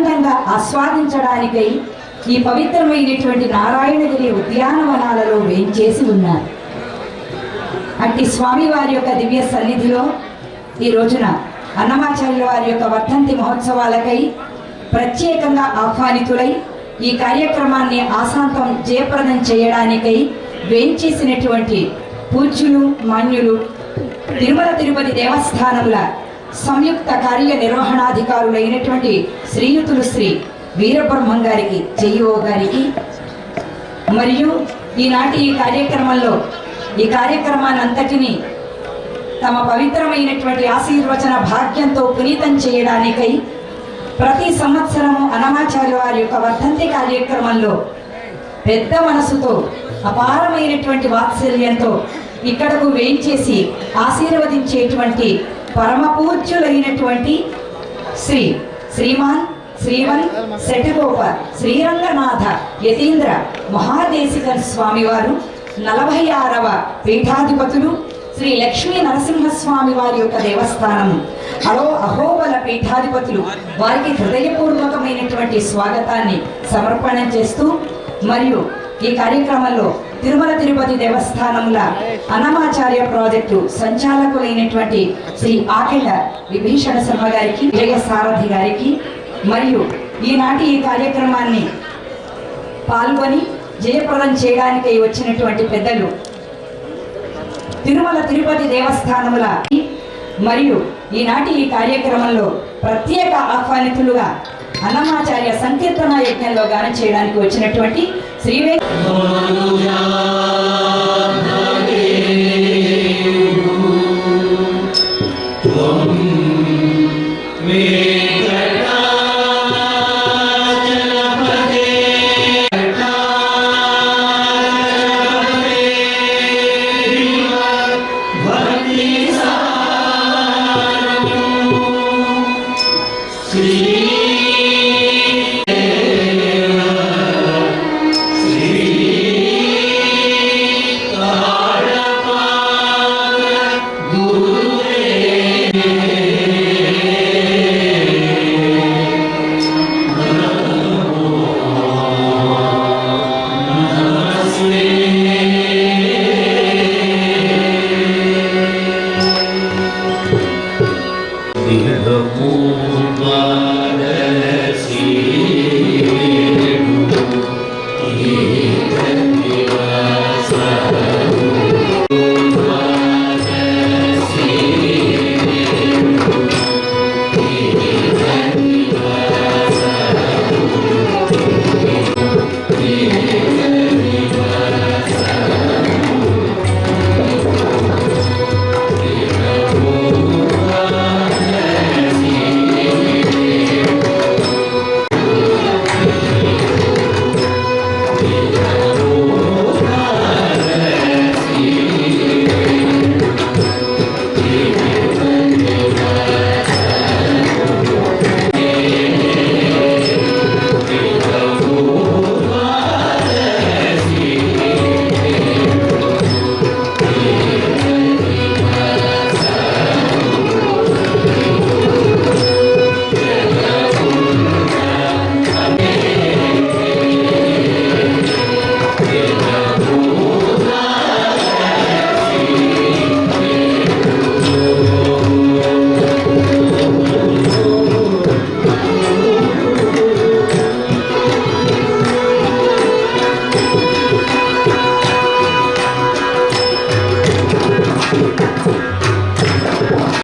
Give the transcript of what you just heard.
ఆనందంగా ఆస్వాదించడానికై ఈ పవిత్రమైనటువంటి నారాయణగిరి ఉద్యానవనాలలో వేంచేసి ఉన్నారు. అట్టి స్వామివారి యొక్క దివ్య సన్నిధిలో ఈ రోజున అన్నమాచార్యుల వారి యొక్క వర్ధంతి మహోత్సవాలకై ప్రత్యేకంగా ఆహ్వానితులై ఈ కార్యక్రమాన్ని ఆశాంతం జయప్రదం చేయడానికై వేంచేసినటువంటి పూజ్యులు మాన్యులు తిరుమల తిరుపతి దేవస్థానంలో సంయుక్త కార్య నిర్వహణాధికారులైనటువంటి శ్రీయుతులు శ్రీ వీరబ్రహ్మం గారికి చెయ్యో గారికి మరియు ఈనాటి ఈ కార్యక్రమంలో ఈ కార్యక్రమాన్ని అంతటిని తమ పవిత్రమైనటువంటి ఆశీర్వచన భాగ్యంతో పునీతం చేయడానికై ప్రతి సంవత్సరము అనమాచార్య వారి యొక్క వర్ధంతి కార్యక్రమంలో పెద్ద మనసుతో అపారమైనటువంటి వాత్సల్యంతో ఇక్కడకు వేయించేసి ఆశీర్వదించేటువంటి పరమ పూజ్యులైనటువంటి శ్రీ శ్రీమాన్ శ్రీవన్ శటగోప శ్రీరంగనాథ యతీంద్ర మహాదేశికన్ స్వామివారు నలభై ఆరవ పీఠాధిపతులు శ్రీ లక్ష్మీ నరసింహస్వామి వారి యొక్క దేవస్థానం హలో అహోబల పీఠాధిపతులు వారికి హృదయపూర్వకమైనటువంటి స్వాగతాన్ని సమర్పణం చేస్తూ మరియు ఈ కార్యక్రమంలో తిరుమల తిరుపతి దేవస్థానముల అన్నమాచార్య ప్రాజెక్టు సంచాలకులైనటువంటి శ్రీ ఆకెళ్ళ విభీషణ శర్మ గారికి విజయ సారథి గారికి మరియు ఈనాటి ఈ కార్యక్రమాన్ని పాల్గొని జయప్రదం చేయడానికి వచ్చినటువంటి పెద్దలు తిరుమల తిరుపతి దేవస్థానముల మరియు ఈనాటి ఈ కార్యక్రమంలో ప్రత్యేక ఆహ్వానితులుగా అన్నమాచార్య సంకీర్తన యజ్ఞంలో గానం చేయడానికి వచ్చినటువంటి శ్రీవే దిగము